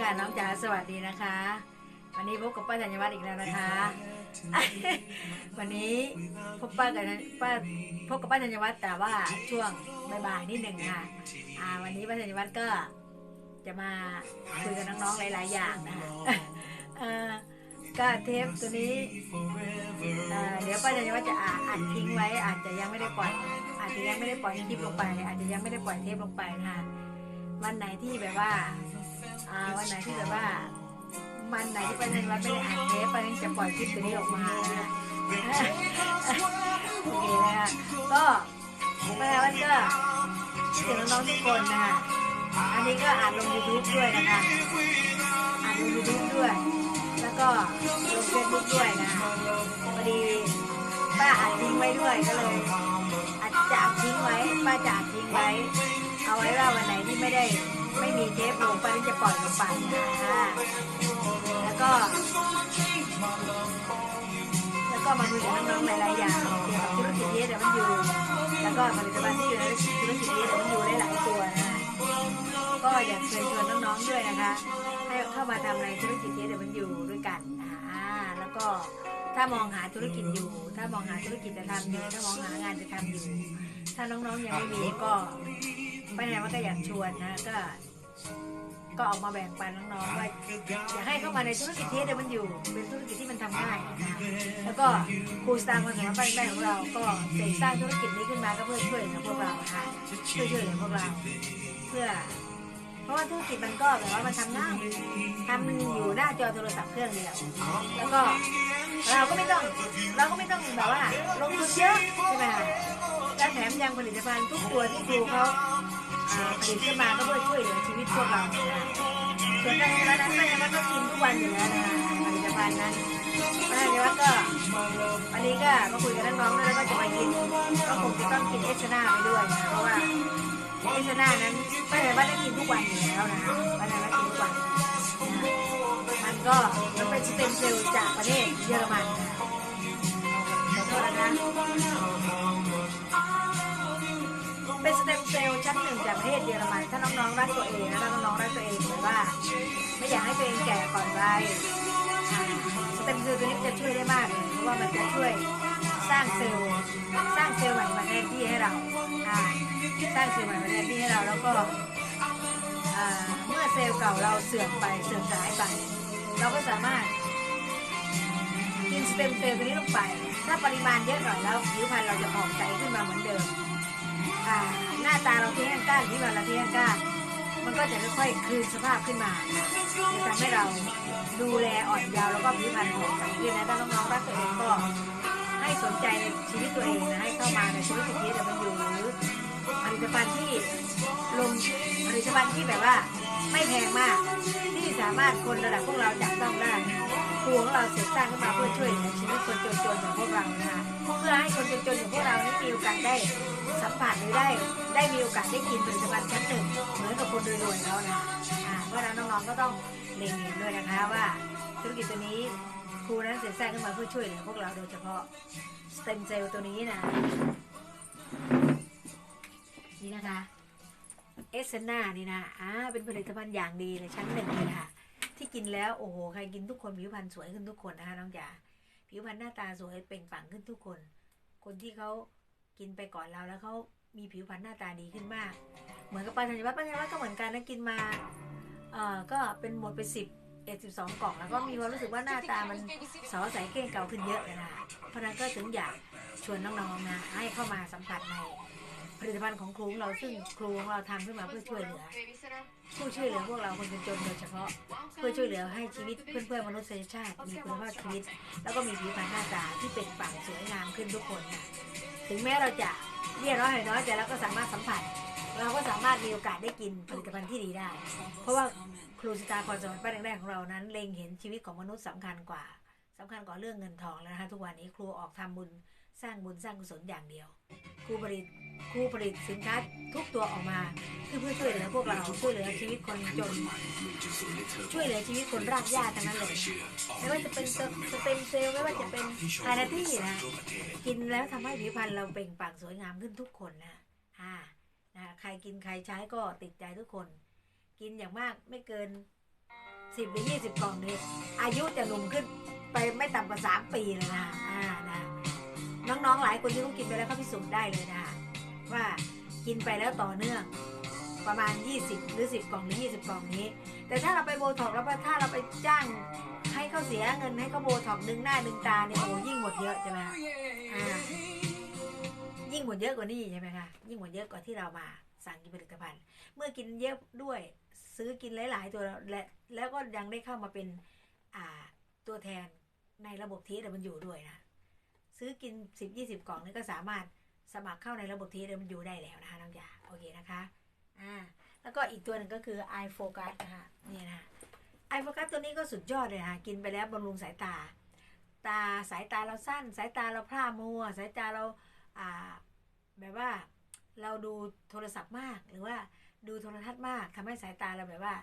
ค่ะน้องจ๋าสวัสดีนะคะ วันนี้พบกับป้าธัญวัฒน์อีกแล้วนะคะ วันนี้พบป้ากับป้าพบกับป้าธัญวัฒน์แต่ว่าช่วงบ่ายๆนิดหนึ่งค่ะอ่าวันนี้ป้าธัญวัฒน์ก็จะมาคุยกับน้องๆหลาย ๆ อย่างนะคะก็เทปตัวนี้เดี๋ยวป้าธัญวัฒน์จะอัดทิ้งไว้ อาจจะยังไม่ได้ปล่อย อาจจะยังไม่ได้ปล่อยคลิปลงไป อาจจะยังไม่ได้ปล่อยเทปลงไปนะคะวันไหนที่แบบว่า อ่าวันไหนที่แบบว่าวันไหนที่ไป้าธัญวันไม่ได้อัดเทปป้าธัญจะปล่อยคลิปตัวนี้ออกมานะคะโอเคนะคะก็ป้าธัญวันก็คิดถึงน้องๆทุกคนนะคะอันนี้ก็อ่านลง YouTube ด้วยนะคะอ่านลง YouTube ด้วย แล้วก็ลงเฟซบุ๊กด้วยนะคะพอดีป้าอัดทิ้งไว้ด้วยก็เลยอาจจะอัดทิ้งไว้ป้าจะอัดทิ้งไว้ เอาไว้ว่าวันไหนที่ไม่ได้ ไม่มีเทปลงป้าถึงจะปล่อยลงไปนะคะแล้วก็ แล้วก็มาคุยกับน้องๆหลายๆอย่างเกี่ยวกับธุรกิจเยสเดี๋ยวมันอยู่ แล้วก็ผลิตภัณฑ์ที่อยู่ในธุรกิจเยสเดี๋ยวมันอยู่หลายๆตัวนะคะก็อยากเชิญชวนน้องๆด้วยนะคะ ให้เข้ามาทำในธุรกิจเยสเดี๋ยวมันอยู่ด้วยกันนะคะแล้วก็ถ้ามองหาธุรกิจอยู่ ถ้ามองหาธุรกิจจะทำอยู่ ถ้ามองหางานจะทำอยู่ ถ้าน้องๆยังไม่มีก็ไม่แน่ว่าก็อยากชวนนะก็ ก็ออกมาแบ่งปันน้องๆว่าอยากให้เข้ามาในธุรกิจที่เดี๋ยวมันอยู่ เป็นธุรกิจที่มันทำง่ายนะคะแล้วก็ครูสตาร์คนสำคัญแรกของเราก็เสกสร้างธุรกิจนี้ขึ้นมาก็เพื่อช่วยเหลือพวกเราค่ะช่วยช่วยเหลือพวกเราเพื่อ เพราะว่าธุรกิจมันก็แบบว่ามันทำง่ายทำอยู่หน้าจอโทรศัพท์เครื่องเดียวแล้วก็เราก็ไม่ต้องเราก็ไม่ต้องแบบว่าลงทุนเยอะใช่ไหมคะและแถมยังผลิตภัณฑ์ทุกตัวที่ครูเขา อ่าผลิตขึ้นมาก็เพื่อช่วยเหลือชีวิตพวกเรานะคะส่วนการงานนั้นก็ยังก็กินทุกวันอยู่แล้วนะคะผลิตภัณฑ์นั้นเพราะฉะนั้นว่าก็วันนี้ก็มาคุยกับน้องๆด้วแล้วก็จะไปกินก็คงจะต้องกินเอสนาไปด้วยนะเพราะว่าเอสนานั้นป้าแต่ว่าได้กินทุกวันอยู่แล้วนะคะป้าแต่ว่ากินทุกวันมันก็มันเป็นสเต็มเซลล์จากประเทศเยอรมันนะขอโทษนะ เป็นสเต็มเซลล์ชั้นหนึ่งจากประเทศเยอรมันถ้าน้องๆรักตัวเองนะถ้าน้องๆรักตัวเองหรือว่า ไม่อยากให้ตัวเองแก่ก่อนวัยสเต็มเซลล์ตัวนี้จะช่วยได้มากเลยเพราะว่ามันจะช่วยสร้างเซลล์สร้างเซลล์ใหม่มาแทนที่ให้เราสร้างเซลล์ใหม่มาแทนที่ให้เราแล้วก็เมื่อเซลล์เก่าเราเสื่อมไปเสื่อมสลายไป เราก็สามารถกินสเต็มเซลล์ตัวนี้ลงไป ถ้าปริมาณเยอะหน่อยแล้วผิวพรรณเราจะผ่องใสขึ้นมาเหมือนเดิม อ่าหน้าตาเราเที่แห้งก้านผิวพรรณเราเที่แห้งก้านมันก็จะค่อยๆคืนสภาพขึ้นมาจะทำให้เราดูแลอ่อนยาวแล้วก็ผิวพรรณผ่องใสขึ้นนะถ้าน้องๆรักตัวเองก็ให้สนใจในชีวิตตัวเองนะให้เข้ามาในธุรกิจนี้แต่มันอยู่หรือผลิตภัณฑ์ที่ลงผลิตภัณฑ์ที่แบบว่าไม่แพงมาก ที่สามารถคนระดับพวกเราจับต้องได้ครูของเราเสร็จสร้างขึ้นมาเพื่อช่วยเหลือชีวิตคนจนๆอย่างพวกเรานะคะ เพื่อให้คนจนๆอย่างพวกเรานี้มีโอกาสได้สัมผัสหรือได้ได้มีโอกาสได้กินผลิตภัณฑ์ชั้นหนึ่งเหมือนกับคนรวยๆแล้วนะอ่าเพราะฉะนั้นน้องๆก็ต้องเล็งเห็นด้วยนะคะว่าธุรกิจตัวนี้ครูนั้นเสร็จสร้างขึ้นมาเพื่อช่วยเหลือพวกเราโดยเฉพาะสเต็มเซลล์ตัวนี้นะนี่นะคะเอสเซนานี่นะอ่าเป็นผลิตภัณฑ์อย่างดีเลยชั้นหนึ่งเลยค่ะที่กินแล้วโอ้โหใครกินทุกคนผิวพรรณสวยขึ้นทุกคนนะคะน้องจ๋า ผิวพรรณหน้าตาสวยเปล่งปลั่งขึ้นทุกคน คนที่เขากินไปก่อนเราแล้วเขามีผิวพรรณหน้าตาดีขึ้นมาก เหมือนกับปาธัญวัฒน์ปาธัญวัฒน์ก็เหมือนกันนะกินมาเอ่อก็เป็นหมดไปสิบเอ็ดสิบสองกล่องแล้วก็มีความรู้สึกว่าหน้าตามันสอใสเก้งเก่าขึ้นเยอะเลยนะเพราะนั้นก็ถึงอยากชวนน้องๆนะให้เข้ามาสัมผัสใน ผลิตภัณฑ์ของครูของเราซึ่งครูของเราทำขึ้นมาเพื่อช่วยเหลือ ผู้ช่วยเหลือพวกเราคนจนโดยเฉพาะ เพื่อช่วยเหลือให้ชีวิตเพื่อนๆมนุษยชาติมีคุณภาพชีวิต แล้วก็มีผิวพรรณหน้าตาที่เป็นปังสวยงามขึ้นทุกคนนะถึงแม้เราจะเรียกน้อยหน่อยน้อยแต่เราก็สามารถสัมผัสเราก็สามารถมีโอกาสได้กินผลิตภัณฑ์ที่ดีได้ เพราะว่าครูสตาร์พรสวรรค์ป้าแดงๆของเรานั้นเล็งเห็นชีวิตของมนุษย์สำคัญกว่าสำคัญกว่าเรื่องเงินทองแล้วนะคะทุกวันนี้ครูออกทำบุญ สร้างบุญสร้างกุศลอย่างเดียวครูผลิตครูผลิตสินค้าทุกตัวออกมาคือเพื่อช่วยเหลือพวกเราช่วยเหลือชีวิตคนจน ช่วยเหลือชีวิตคนรากหญ้าทั้งนั้นเลยไม่ว่าจะเป็นสเต็มเซลล์ไม่ว่าจะเป็นไฮนาตี้นะกินแล้วทำให้ผิวพรรณเราเปล่งปลั่งสวยงามขึ้นทุกคนนะอ่านะใครกินใครใช้ก็ติดใจทุกคน กินอย่างมากไม่เกินสิบหรือยี่สิบกล่องนี้อายุจะหนุ่มขึ้นไปไม่ต่ำกว่าสามปีเลยนะอ่านะ น้องๆหลายคนที่เขากินไปแล้วเขาพิสูจน์ได้เลยนะว่ากินไปแล้วต่อเนื่องประมาณ 20 หรือ 10 กล่องหรือ 20 กล่องนี้ แต่ถ้าเราไปโบท็อกแล้วถ้าเราไปจ้างให้เขาเสียเงินให้เขาโบท็อกดึงหน้าดึงตาเนี่ยโอ้ยิ่งหมดเยอะใช่ไหมอ่ายิ่งหมดเยอะกว่านี้ใช่ไหมคะยิ่งหมดเยอะกว่าที่เรามาสั่งกินผลิตภัณฑ์ เมื่อกินเยอะด้วยซื้อกินหลาย ๆ ตัวและแล้วก็ยังได้เข้ามาเป็นอ่าตัวแทนในระบบทีเดมันอยู่ด้วยนะ ซื้อกิน 10 20 กล่องนี่ก็สามารถสมัครเข้าในระบบทีเดมันอยู่ได้แล้วนะคะน้องจ๋าโอเคนะคะอ่าแล้วก็อีกตัวหนึ่งก็คือ iFocus นะคะนี่นะ iFocus ตัวนี้ก็สุดยอดเลยนะคะกินไปแล้วบำรุงสายตา ตาสายตาเราสั้น สายตาเราพร่ามัว สายตาเราอ่าแบบว่าเราดูโทรศัพท์มากหรือว่าดูโทรทัศน์มากทำให้สายตาเราแบบว่า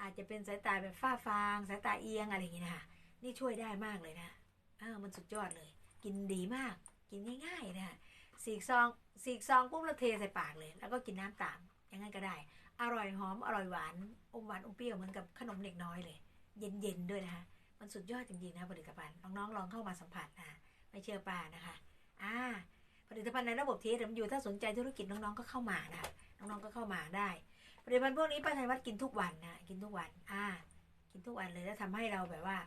อาจจะเป็นสายตาแบบฝ้าฟาง สายตาเอียงอะไรอย่างนี้นะคะนี่ช่วยได้มากเลยนะเออมันสุดยอดเลย กินดีมาก กินง่ายๆนะสีกซองสีกซองปุ๊บเราเทใส่ปากเลย แล้วก็กินน้ำตามยังไงก็ได้ อร่อยหอมอร่อยหวานอมหวานอมเปรี้ยวเหมือนกับขนมเด็กน้อยเลย เย็นๆด้วยนะคะมันสุดยอดจริงๆนะผลิตภัณฑ์น้องๆลองเข้ามาสัมผัสนะไม่เชื่อป้านะคะอ่าผลิตภัณฑ์ในระบบ TSMU ถ้าสนใจธุรกิจน้องๆก็เข้ามานะน้องๆก็เข้ามาได้ผลิตภัณฑ์พวกนี้ป้าไทยวัดกินทุกวันนะกินทุกวันอ่ากินทุกวันเลยแล้วทำให้เราแบบว่า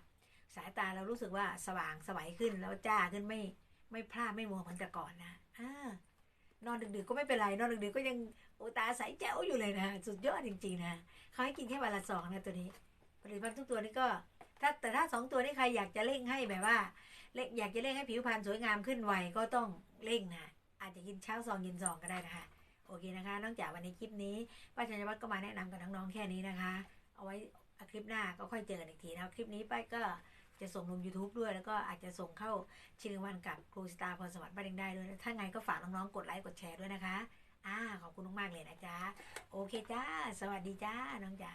สายตาเรารู้สึกว่าสว่างสวัยขึ้นแล้วจ้าขึ้นไม่ไม่พลาดไม่มัวเหมือนแต่ก่อนนะอ่านอนดึกๆก็ไม่เป็นไร นอนดึกๆก็ยังโอตาใสแจ๋วอยู่เลยนะสุดยอดจริงๆนะเขาให้กินแค่วันละสองนะตัวนี้ผลิตภัณฑ์ทุกตัวนี้ก็ ถ้าแต่ถ้าสองตัวนี้ใครอยากจะเร่งให้แบบว่าเร่งอยากจะเร่งให้ผิวพรรณสวยงามขึ้นไวก็ต้องเร่งนะอาจจะกินเช้าซองเย็นซองก็ได้นะคะ โอเคนะคะ นอกจากวันนี้คลิปนี้ป้าชัญวัฒน์ก็มาแนะนำกับน้องๆแค่นี้นะคะ เอาไว้คลิปหน้าก็ค่อยเจอกันอีกทีนะคลิปนี้ป้าก็ จะส่งลง YouTube ด้วย แล้วก็อาจจะส่งเข้าชิงวันกับครูสตาร์พรสวรรค์บ้านเองได้ด้วยถ้าไงก็ฝากน้องๆกดไลค์กดแชร์ด้วยนะคะ อ่าขอบคุณมากๆเลยนะจ๊ะ โอเคจ้า สวัสดีจ้าน้องจ๋า